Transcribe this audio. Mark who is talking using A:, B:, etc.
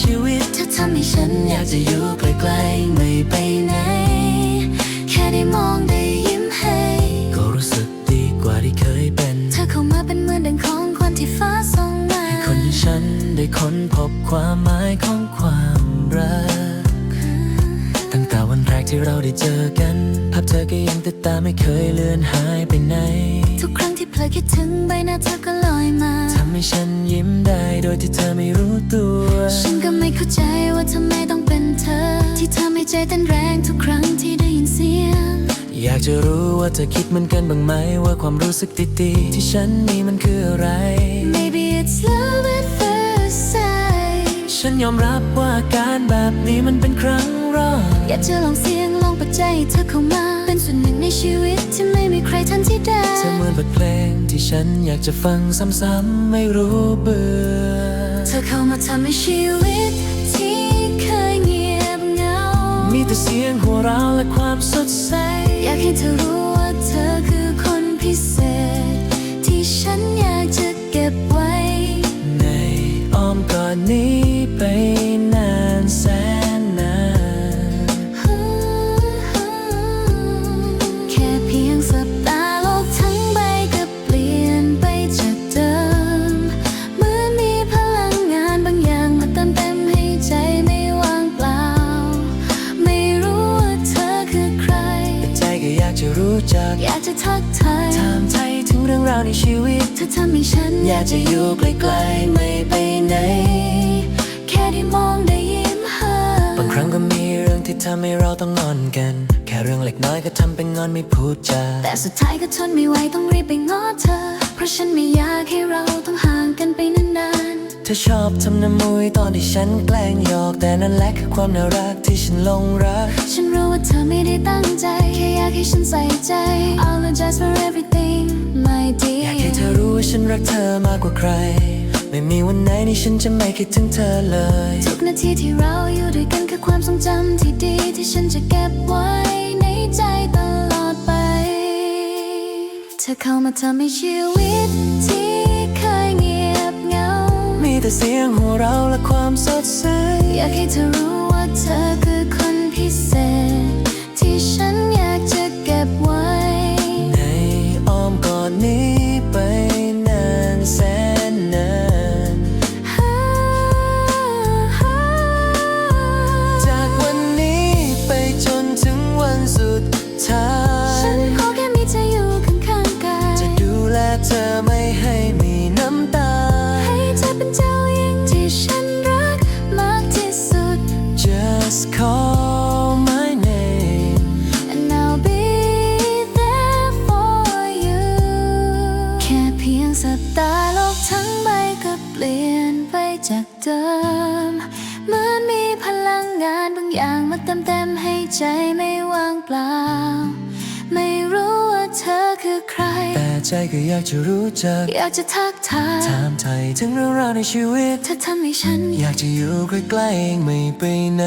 A: ชีวิต
B: เธอทำให้ฉันอยากจะอยู่ใกล้ๆไม่ไปไหน แค่ได้มองได้ยิ้มให้
A: ก็รู้สึกดีกว่าที่เคยเป็น
B: เธอเข้ามาเป็นเหมือนดังของขวัญที่ฟ้าส่งมา
A: คนอย่างฉันได้ค้นพบความหมายของความรัก ตั้งแต่วันแรกที่เราได้เจอกัน ภาพเธอก็ยังติดตามไม่เคยเลือนหายไปไหน
B: ทุกครั้ง ที่เพลอคิดถึงใบหน้าเธอก็ลอยมา
A: ทำให้ฉันยิ้มได้โดยที่เธอไม่รู้ตัว
B: ฉันก็ไม่เข้าใจว่าทำไมต้องเป็นเธอ ที่ทำให้ใจเต้นแรงทุกครั้งที่ได้ยินเสียง
A: อยากจะรู้ว่าเธอคิดเหมือนกันบ้างไหมว่าความรู้สึกดีๆที่ฉันมีมันคืออะไร
B: Maybe it's love at first sight
A: ฉันยอมรับว่าอาการแบบนี้มันเป็นครั้งแรก
B: อยากจะลองเสียงลอง ปัจจัยเธอเข้ามา เป็นส่วนหนึ่งในชีวิตที่ไม่มีใครทันที่ได้
A: เธอเหมือนบทเพลงที่ฉันอยากจะฟังซ้ำๆไม่รู้เบื่อ
B: เธอเข้ามาทำให้ชีวิตที่เคยเงียบเหงา
A: มีแต่เสียงหัวเราะและความสดใส
B: อยากให้เธอรู้ว่าเธอคือคนพิเศษ ที่ฉันอยากจะ รู้
A: จัก อยากจะ
B: ทักทาย
A: ถามไทยถึงเรื่องราวในชีวิต
B: เธอทำให้ฉัน อยากจะอยู่ใกล้ๆไม่ไปไหน แค่ได้มองได้ยิ้มให้
A: บางครั้งก็มีเรื่องที่ทำให้เราต้องงอนกันแค่ เรื่องเล็กน้อยก็ทำเป็นงอนไม่พูดจา
B: แต่สุดท้ายก็ทนไม่ไหวต้องรีบไปง้อเธอ เพราะฉันไม่อยากให้เราต้องห่างกันไปนาน
A: เธอชอบทำน้ำมุยตอนที่ฉันแกล้งหยอกแต่นั่นแหละคือความน่ารักที่ฉันหลงรัก
B: ๆฉันรู้ว่าเธอไม่ได้ตั้งใจแค่อยากให้ฉันใส่ใจ I'll adjust for everything my
A: อยากให้
B: dear
A: เธอรู้ว่าฉันรักเธอมากกว่าใคร ไม่มีวันไหนที่ฉันจะไม่คิดถึงเธอเลย
B: ทุกนาทีที่เราอยู่ด้วยกันคือความทรงจำที่ดีที่ฉันจะเก็บไว้ในใจตลอดไป เธอเข้ามาทำให้ชีวิตที่เคยเงียบเหงา
A: มีแต่เสียงหัวเราะและความสดใส
B: อยากให้เธอรู้ว่าเธอคือคนพิเศษ สัปดาห์โลกทั้งใบก็เปลี่ยนไปจากเดิม เหมือนมีพลังงานบางอย่างมาเติมเต็มให้ใจไม่ว่างเปล่า ไม่รู้ว่าเธอคือใคร
A: แต่ใจก็อยากจะรู้จัก
B: อยากจะทักทาย
A: ถามไทยถึงเรื่องราวในชีวิต
B: เธอทำให้ฉัน
A: อยากจะอยู่ใกล้ๆไม่ไปไหน